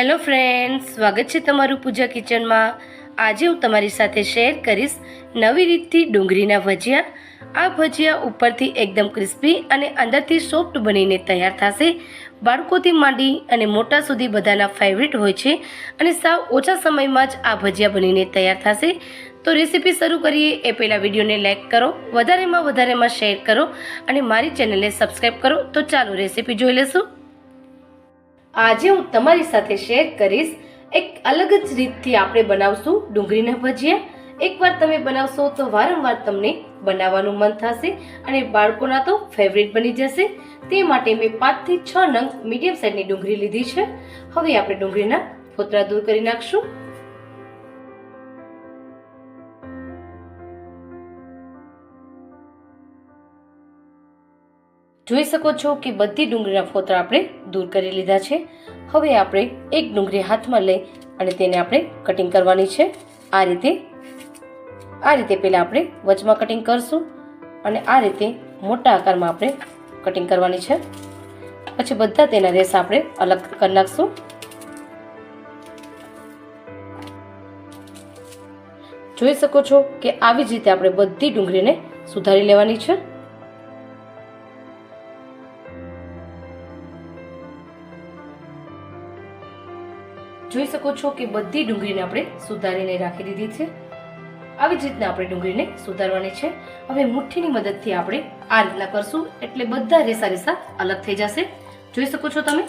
Hello friends સ્વાગત છે તમારું પૂજા કિચનમાં. આજે હું તમારી સાથે શેર કરીશ નવી રીતથી ડુંગળીના ભજીયા. આ ભજીયા ઉપરથી એકદમ ક્રિસ્પી અને અંદરથી સોફ્ટ બનીને તૈયાર થશે. બાળકોથી માંડી અને મોટા સુધી બધાના ફેવરિટ હોય છે અને સાવ ઓછા સમયમાં જ આ ભજીયા બનીને તૈયાર થશે. તો રેસીપી શરૂ કરીએ. એ પહેલાં વિડીયોને લાઇક કરો, વધારેમાં વધારેમાં શેર કરો અને મારી ચેનલને સબસ્ક્રાઈબ કરો. તો ચાલો રેસીપી જોઈ લેશું આજે હું તમારી સાથે શેર કરીશ એક અલગ જ રીતથી આપણે બનાવશું ડુંગળીના ભજીયા. એકવાર તમે બનાવશો તો વારંવાર તમને બનાવવાનું મન થશે અને બાળકોના તો ફેવરિટ બની જશે. તે માટે મેં પાંચથી છ નંગ મીડિયમ સાઇઝની ડુંગળી લીધી છે. હવે આપણે ડુંગળીના ફોતરા દૂર કરી નાખશું. જોઈ શકો છો કે બધી ડુંગળીના ફોતરા આપણે દૂર કરી લીધા છે. હવે આપણે એક ડુંગળી હાથમાં લઈ અને તેને આપણે કટિંગ કરવાની છે. આ રીતે આ રીતે પહેલાં આપણે વચમાં કટિંગ કરશું અને આ રીતે મોટા આકારમાં આપણે કટિંગ કરવાની છે. પછી બધા તેના રેસ આપણે અલગ કરી નાખશું. જોઈ શકો છો કે આવી જ રીતે આપણે બધી ડુંગળીને સુધારી લેવાની છે. જોઈ શકો છો કે બધી ડુંગળીને આપણે સુધારીને રાખી દીધી છે. આવી જ રીતના આપણે ડુંગળીને સુધારવાની છે. હવે મુઠ્ઠીની મદદથી આપણે આ રીતના કરશું એટલે બધા રેસા રેસા અલગ થઈ જશે. જોઈ શકો છો તમે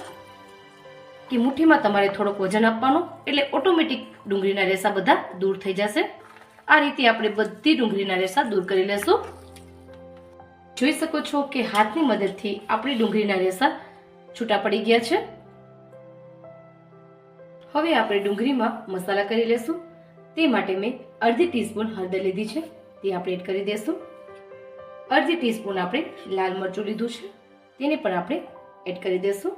કે મુઠ્ઠીમાં તમારે થોડોક વજન આપવાનો એટલે ઓટોમેટિક ડુંગળીના રેસા બધા દૂર થઈ જશે. આ રીતે આપણે બધી ડુંગળીના રેસા દૂર કરી લેશું. જોઈ શકો છો કે હાથની મદદથી આપણી ડુંગળીના રેસા છૂટા પડી ગયા છે. હવે આપણે ડુંગળીમાં મસાલા કરી લેશું. તે માટે મેં અડધી ટીસ્પૂન હળદર લીધી છે. તે આપણે એડ કરી દેશું. અડધી ટીસ્પૂન આપણે લાલ મરચું લીધું છે. તેને પણ આપણે એડ કરી દેશું.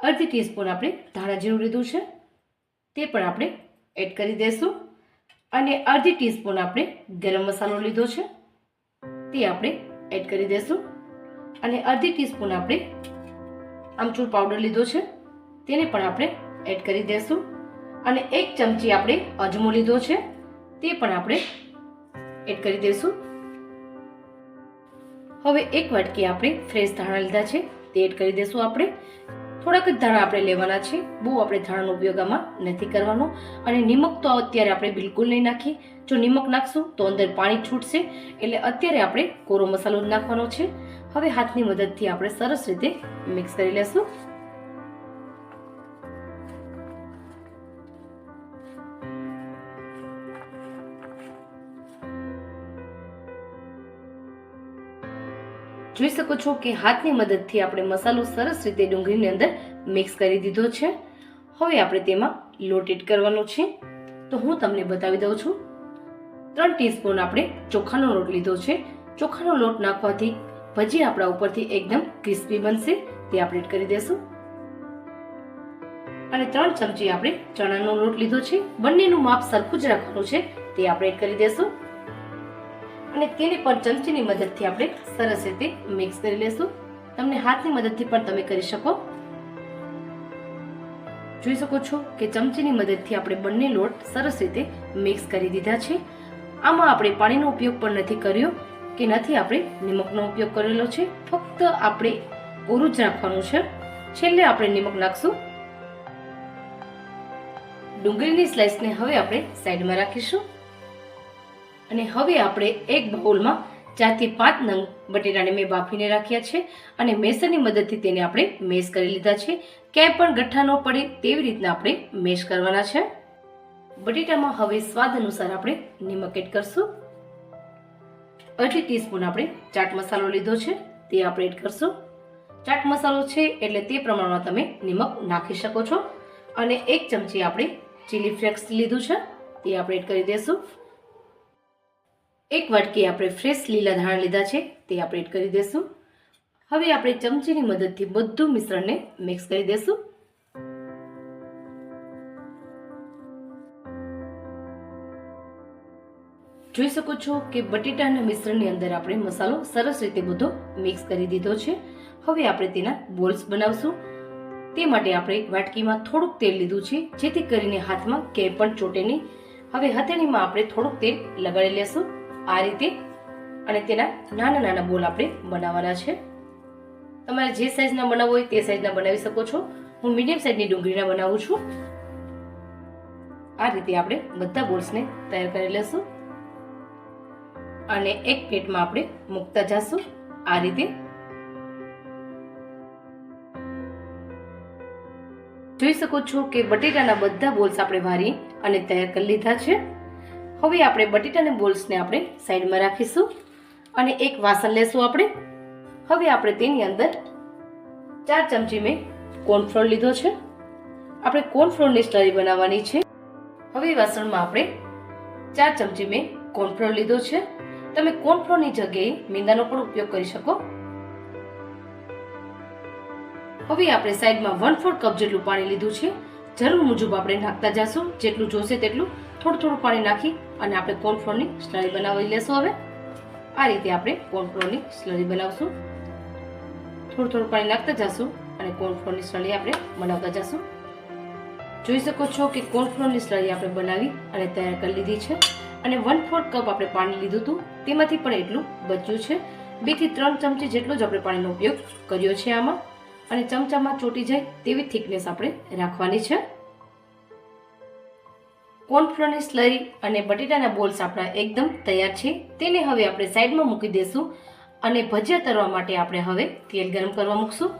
અડધી ટીસ્પૂન આપણે ધાણા જીરું લીધું છે. તે પણ આપણે એડ કરી દેશું. અને અડધી ટીસ્પૂન આપણે ગરમ મસાલો લીધો છે. તે આપણે એડ કરી દેશું. અને અડધી ટીસ્પૂન આપણે આમચૂર પાવડર લીધો છે. તેને પણ આપણે એડ કરી દેશું. અને એક ચમચી આપણે અજમો લીધો છે, તે પણ આપણે એડ કરી દઈશું હવે એક વાટકી આપણે ફ્રેશ ધાણા લીધા છે, તે એડ કરી દઈશું આપણે. થોડાક જ ધાણા આપણે લેવાના છે, બહુ આપણે ધાણાનો ઉપયોગ આમાં નથી કરવાનો. અને નિમક તો અત્યારે આપણે બિલકુલ નહીં નાખીએ જો નિમક નાખશું તો અંદર પાણી છૂટશે, એટલે અત્યારે આપણે કોરો મસાલો નાખવાનો છે. હવે હાથની મદદથી આપણે સરસ રીતે મિક્સ કરી લેશું. જોઈ શકો છો કે હાથની મદદથી આપણે મસાલો સરસ રીતે ડુંગળીની અંદર મિક્સ કરી દીધો છે. હવે આપણે તેમાં લોટ એડ કરવાનો છે. તો હું તમને બતાવી દઉં છું. ત્રણ ટીસ્પૂન આપણે ચોખાનો લોટ લીધો છે. ચોખાનો લોટ નાખવાથી ભજી આપણા ઉપરથી એકદમ ક્રિસ્પી બનશે. તે આપણે એડ કરી દેશું. અને ત્રણ ચમચી આપણે ચણાનો લોટ લીધો છે. બંનેનું માપ સરખું જ રાખવાનું છે. તે આપણે એડ કરી દેશું. અને તેને પણ ચમચીની મદદથી આપણે સરસ રીતે મિક્સ કરી લેશું. તમને હાથની મદદથી પણ તમે કરી શકો. જોઈ શકો છો કે ચમચીની મદદથી આપણે બંને લોટ સરસ રીતે મિક્સ કરી દીધા છે. આમાં આપણે પાણીનો ઉપયોગ પણ નથી કર્યો કે નથી આપણે નિમકનો ઉપયોગ કરેલો છે. ફક્ત આપણે ઓરું જ રાખવાનું છે. છેલ્લે આપણે નિમક નાખશું. ડુંગળીની સ્લાઇસને હવે આપણે સાઈડમાં રાખીશું. અને હવે આપણે એક બાઉલમાં ચારથી પાંચ નંગ બટેટાને મેં બાફીને રાખ્યા છે અને મેસરની મદદથી તેને આપણે મેશ કરી લીધા છે. ક્યાંય પણ ગઠ્ઠા ન પડે તેવી રીતના આપણે મેશ કરવાના છે. બટેટામાં હવે સ્વાદ અનુસાર આપણે નિમક એડ કરશું. અઢી ટીસ્પૂન આપણે ચાટ મસાલો લીધો છે, તે આપણે એડ કરશું. ચાટ મસાલો છે એટલે તે પ્રમાણમાં તમે નિમક નાખી શકો છો. અને એક ચમચી આપણે ચીલી ફ્લેક્સ લીધું છે, તે આપણે એડ કરી દઈશું એક વાટકી આપણે ફ્રેશ લીલા ધાણા લીધા છે, તે આપણે એડ કરી દઈશું હવે આપણે ચમચીની મદદથી બધું મિશ્રણને મિક્સ કરી દઈશું જોઈ શકો છો કે બટેટાના મિશ્રણની અંદર આપણે મસાલો સરસ રીતે બધો મિક્સ કરી દીધો છે. હવે આપણે તેના બોલ્સ બનાવશું. તે માટે આપણે વાટકીમાં થોડુંક તેલ લીધું છે, જેથી કરીને હાથમાં ક્યાંય પણ ચોટે નહીં. હવે હથેળીમાં આપણે થોડુંક તેલ લગાડી લેશું. આ રીતે અને તેના નાના નાના બોલ આપણે બનાવવાના છે. તમારે જે સાઈઝના બનાવવો હોય તે સાઈઝના બનાવી શકો છો. હું મીડિયમ સાઈઝની ડુંગળીના બનાવું છું. આ રીતે આપણે બધા બોલ્સને તૈયાર કરી લેશું. અને એક પ્લેટમાં આપણે મૂકતા જશું. આ રીતે. જોઈ શકો છો કે બટેટાના બધા બોલ્સ આપણે વારી અને તૈયાર કરી લીધા છે. હવે આપણે બટેટાના બોલ્સને આપણે સાઈડમાં રાખીશું અને એક વાસણ લેશું આપણે. હવે આપણે તેની અંદર ચાર ચમચી મેં કોર્નફ્લોર લીધો છે. આપણે કોર્નફ્લોરની સ્ટરી બનાવવાની છે. હવે વાસણમાં આપણે ચાર ચમચી મેં કોર્નફ્લોર લીધો છે. તમે કોર્નફ્લોરની જગ્યાએ મીંદાનો પણ ઉપયોગ કરી શકો. હવે આપણે સાઈડમાં વન ફોર કપ જેટલું પાણી લીધું છે. જરૂર મુજબ આપણે નાખતા જશું. જેટલું જોશે તેટલું થોડું થોડું પાણી નાખી અને આપણે કોર્નફ્લોરની સ્લરી બનાવી લેશું હવે. આ રીતે આપણે કોર્નફ્લોરની સ્લરી બનાવશું. થોડું થોડું પાણી નાખતા જશું અને કોર્નફ્લોરની સ્લરી આપણે બનાવતા જશું. જોઈ શકો છો કે કોર્નફ્લોરની સ્લરી આપણે બનાવી અને તૈયાર કરી લીધી છે અને વન ફોર્થ કપ આપણે પાણી લીધું હતું. તેમાંથી પણ એટલું બચ્યું છે. બેથી ત્રણ ચમચી જેટલો જ આપણે પાણીનો ઉપયોગ કર્યો છે આમાં. અને ચમચામાં ચોટી જાય તેવી થિકનેસ આપણે રાખવાની છે. કોર્નફ્લોરની સ્લરી અને બટેટાના બોલ્સ આપણા એકદમ તૈયાર છે. તેને હવે આપણે સાઈડમાં મૂકી દેશું અને ભજીયા તરવા માટે આપણે હવે તેલ ગરમ કરવા મૂકશું.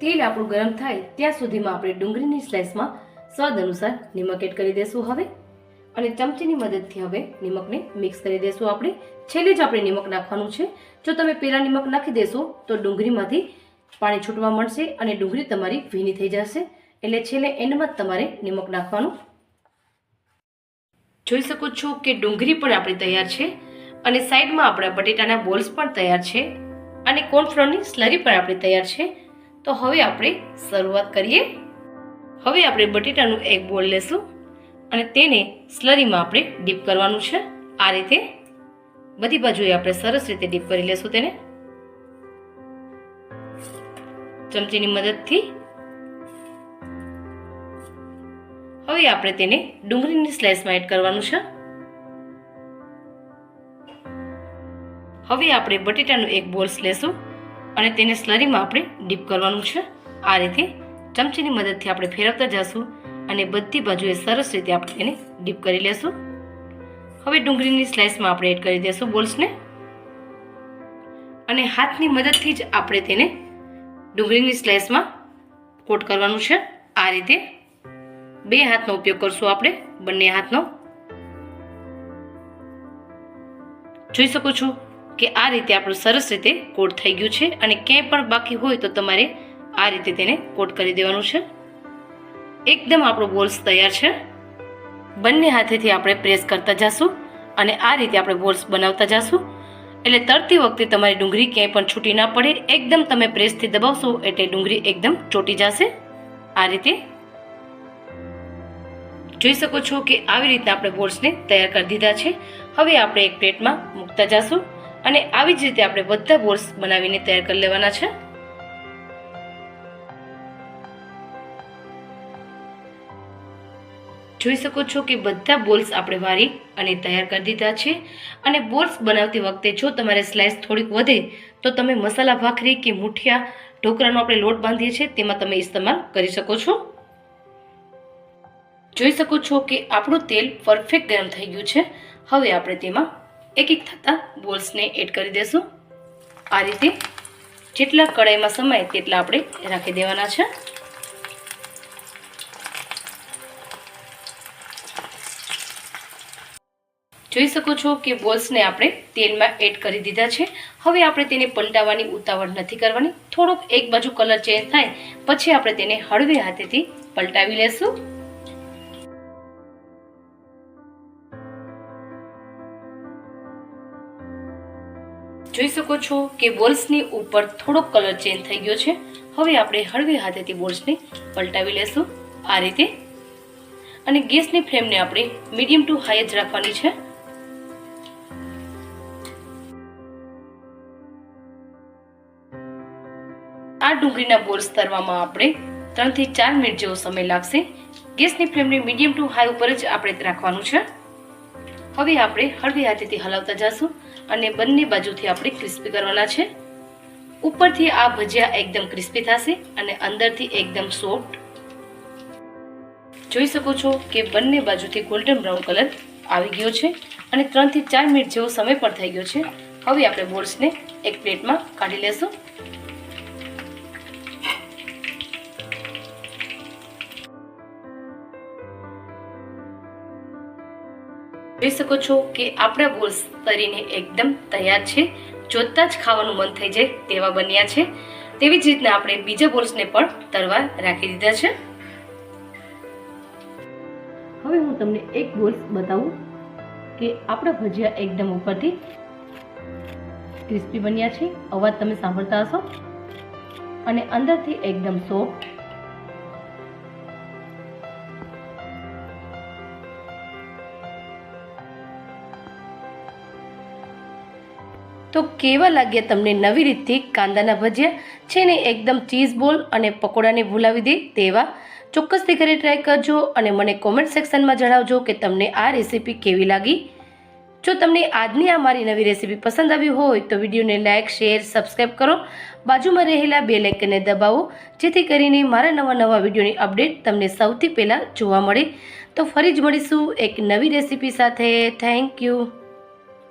તેલ આપણું ગરમ થાય ત્યાં સુધીમાં આપણે ડુંગળીની સ્લાઇસમાં સ્વાદ અનુસાર નિમક એડ કરી દેશું હવે. અને ચમચીની મદદથી હવે નિમકને મિક્સ કરી દેશું આપણે. છેલ્લે જ આપણે નિમક નાખવાનું છે. જો તમે પહેલાં નિમક નાખી દેશો તો ડુંગળીમાંથી પાણી છૂટવા મળશે અને ડુંગળી તમારી ભીની થઈ જશે. એટલે છેલ્લે એન્ડમાં જ તમારે નિમક નાખવાનું જોઈ શકો છો કે ડુંગળી પણ આપણી તૈયાર છે અને સાઈડમાં આપણા બટેટાના બોલ્સ પણ તૈયાર છે અને કોર્નફ્લોરની સ્લરી પણ આપણી તૈયાર છે. તો હવે આપણે શરૂઆત કરીએ. હવે આપણે બટેટાનું એક બોલ લેશું અને તેને સ્લરીમાં આપણે ડીપ કરવાનું છે. આ રીતે બધી બાજુએ આપણે સરસ રીતે ડીપ કરી લેશું તેને. ચમચીની મદદથી હવે આપણે તેને ડુંગળીની સ્લાઇસમાં એડ કરવાનું છે. હવે આપણે બટેટાનું એક બોલ્સ લેશું અને તેને સ્લરીમાં આપણે ડીપ કરવાનું છે. આ રીતે ચમચીની મદદથી આપણે ફેરવતા જશું અને બધી બાજુએ સરસ રીતે આપણે તેને ડીપ કરી લેશું. હવે ડુંગળીની સ્લાઇસમાં આપણે એડ કરી દેશું બોલ્સને અને હાથની મદદથી જ આપણે તેને ડુંગળીની સ્લાઇસમાં કોટ કરવાનું છે. આ રીતે બે હાથનો ઉપયોગ કરશું આપણે, બંને હાથનો. જોઈ શકો છો કે આ રીતે આપણું સરસ રીતે કોટ થઈ ગયું છે અને ક્યાંય પણ બાકી હોય તો તમારે આ રીતે તેને કોટ કરી દેવાનું છે. એકદમ આપણો બોલ્સ તૈયાર છે. બંને હાથેથી આપણે પ્રેસ કરતા જશું અને આ રીતે આપણે બોલ્સ બનાવતા જશું. એટલે તરતી વખતે તમારી ડુંગળી ક્યાંય પણ છૂટી ના પડે. એકદમ તમે પ્રેસથી દબાવશો એટલે ડુંગળી એકદમ ચોટી જશે. આ રીતે જોઈ શકો છો કે આવી રીતે આપણે બોલ્સને તૈયાર કરી દીધા છે. હવે આપણે એક પ્લેટમાં મૂકતા જશું અને આવી જ રીતે આપણે બધા બોલ્સ બનાવીને તૈયાર કરી લેવાના છે. જોઈ શકો છો કે બધા બોલ્સ આપણે વારી અને તૈયાર કરી દીધા છે. અને બોલ્સ બનાવતી વખતે જો તમારે સ્લાઇસ થોડીક વધે, તો તમે મસાલા ભાખરી કે મુઠિયા ઢોકળાનો આપણે લોટ બાંધીએ છીએ, તેમાં તમે ઇસ્તેમાલ કરી શકો છો. જોઈ શકો છો કે આપણું તેલ પરફેક્ટ ગરમ થઈ ગયું છે. હવે આપણે તેમાં એક એક થતા બોલ્સને એડ કરી દેશું. આ રીતે જેટલા કડાઈમાં સમાય તેટલા આપણે રાખી દેવાના છે. જોઈ શકો છો કે બોલ્સને આપણે તેલમાં એડ કરી દીધા છે. હવે આપણે તેને પલટાવવાની ઉતાવળ નથી કરવાની. થોડોક એક બાજુ કલર ચેન્જ થાય, પછી આપણે તેને હળવે હાથેથી પલટાવી લેશું. જોઈ શકો છો કે બોલ્સની ઉપર થોડોક કલર ચેન્જ થઈ ગયો છે. હવે આપણે હળવે હાથેથી બોલ્સને પલટાવી લેશું. આ રીતે. અને ગેસની ફ્લેમને આપણે મીડિયમ ટુ હાઈ જ રાખવાની છે. આ ડુંગળીના બોલ્સ તરવામાં આપણે ત્રણથી ચાર મિનિટ જેવો સમય લાગશે. ગેસની ફ્લેમને મીડિયમ ટુ હાઈ ઉપર જ આપણે રાખવાનું છે. હવે આપણે હળવી હાથેથી હલાવતા જશું અને બંને બાજુથી આપણે ક્રિસ્પી કરવાના છે. ઉપરથી આ ભજીયા એકદમ ક્રિસ્પી થશે અને અંદરથી એકદમ સોફ્ટ. જોઈ શકો છો કે બંને બાજુથી ગોલ્ડન બ્રાઉન કલર આવી ગયો છે અને ત્રણથી ચાર મિનિટ જેવો સમય પણ થઈ ગયો છે. હવે આપણે બોલ્સને એક પ્લેટમાં કાઢી લેશું. જોઈ શકો છો કે આપણા બોલ્સ તરીને એકદમ તૈયાર છે. જોતા જ ખાવાનું મન થઈ જાય તેવા બન્યા છે. તેવી જ રીતના આપણે બીજા બોલ્સને પણ તરવા રાખી દીધા છે. હવે હું તમને એક બોલ્સ બતાવું કે આપણા ભજીયા એકદમ ઉપરથી ક્રિસ્પી બન્યા છે. અવાજ તમે સાંભળતા હશો? અને અંદરથી એકદમ સોફ્ટ તો કેવા લાગ્યા તમને નવી રીતથી કાંદાના ભજીયા? છે ને એકદમ ચીઝ બોલ અને પકોડાને ભૂલાવી દે તેવા. ચોક્કસથી ઘરે ટ્રાય કરજો અને મને કોમેન્ટ સેક્શનમાં જણાવજો કે તમને આ રેસીપી કેવી લાગી. જો તમને આજની આ મારી નવી રેસીપી પસંદ આવી હોય તો વિડીયોને લાઇક શેર સબસ્ક્રાઈબ કરો. બાજુમાં રહેલા બે લેકને દબાવો, જેથી કરીને મારા નવા નવા વિડીયોની અપડેટ તમને સૌથી પહેલાં જોવા મળે. તો ફરી જ મળીશું એક નવી રેસીપી સાથે. Thank you